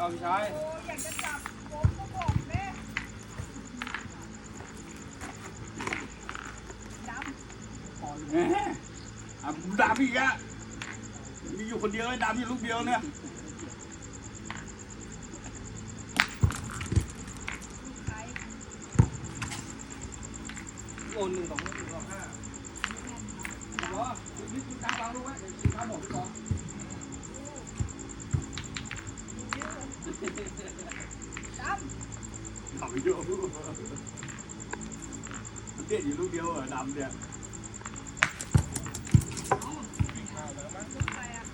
เอาพี่ชายอ้อยากจะจับผมก็บอกแม่ดำแหมอะดาบอีกอะมีอยู่คนเดียวไอ้ดาบอยู่ลูกเดียวเนี่ยโอนหนึ่งสองหนึ่งสองห้าเหรอนี่คุณตามเราดูไว้เดี๋ยวตามผมก่อน ดำขับไปเยอะมันเตี้ยอยู่ลูกเดียวเหรอดำเนี่ยลูกไข่อะ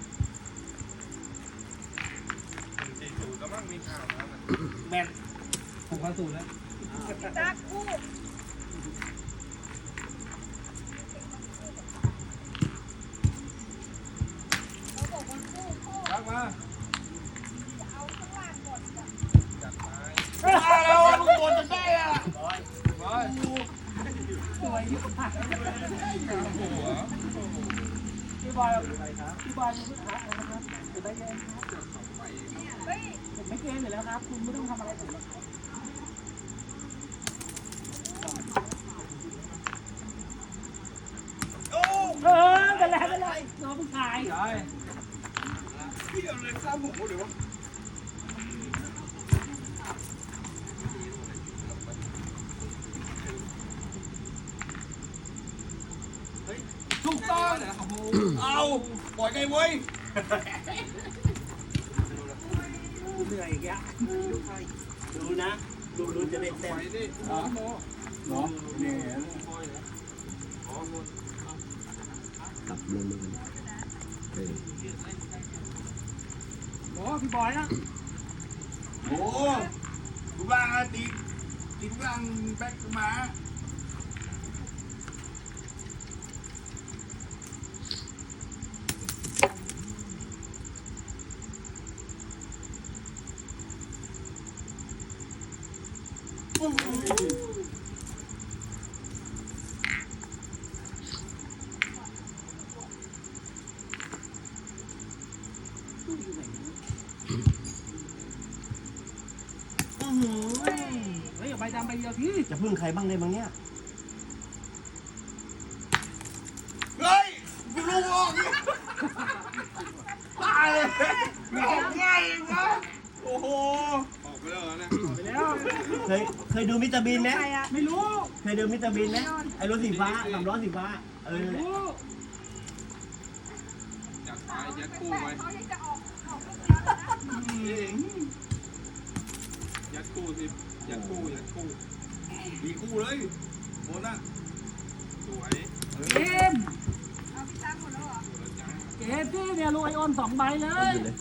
สี่สูตรแล้วมั้งมีข่าวแล้วนะแม่นผมเข้าสู่แล้วตาคู่เขาบอกคู่คู่รักมา จะเอาข้างล่างก่อนจ้ะ จัดไป มาแล้วลูกบอลจะได้อะ ไปสวยยิ่งผักหัว พี่บอยพี่บอยมีพื้นฐาอะไรนะครับจะได้ยังเฮ้ยผมไม่เกณฑ์อยู่แล้วครับ คุณไม่ต้องทำอะไรผมหรอกเออเป็นไรเป็นไรน้องผู้ชายใช่พี่เอาเลยซ้ำผมเดี๋ยววะ ถูกต้อง เอาปล่อยไงเว้ยเหนื่อยอีกแล้วดูนะดูดูจะเป็นไปเต็มดิโมโมเนาะเนี่ยคอยนะอ๋อหมดกลับลงมือเออโอ้พี่บอยนะโอ้ลูกล่างอะตีตีลูกล่างแบ็คมา เฮ้ยอย่าไปดำไปเดียวพี่จะพึ่งใครบ้างได้บ้างเนี่ยเฮ้ยกูรู้ออกอีกตายเลยไม่ออกง่ายเองวะโอ้โห เคยเคยดูมิสเตอร์บีนไหมใครอะไม่รู้ เคยดูมิสเตอร์บีนไหมไอ้รถสีฟ้าสามล้อสีฟ้า เออไม่รู้ จัดไปยัดคู่แต่ไปเขายังจะออกออกลูกเดียวนะยัดคู่สิ ยัดคู่ยัดคู่มีคู่เลยโมน่ะสวยเกมเอาพี่ช้างหมดแล้วเหรอสวยแล้วจ้าเกมที่เนี่ยรวยโอนสองใบเลยอยู่เลย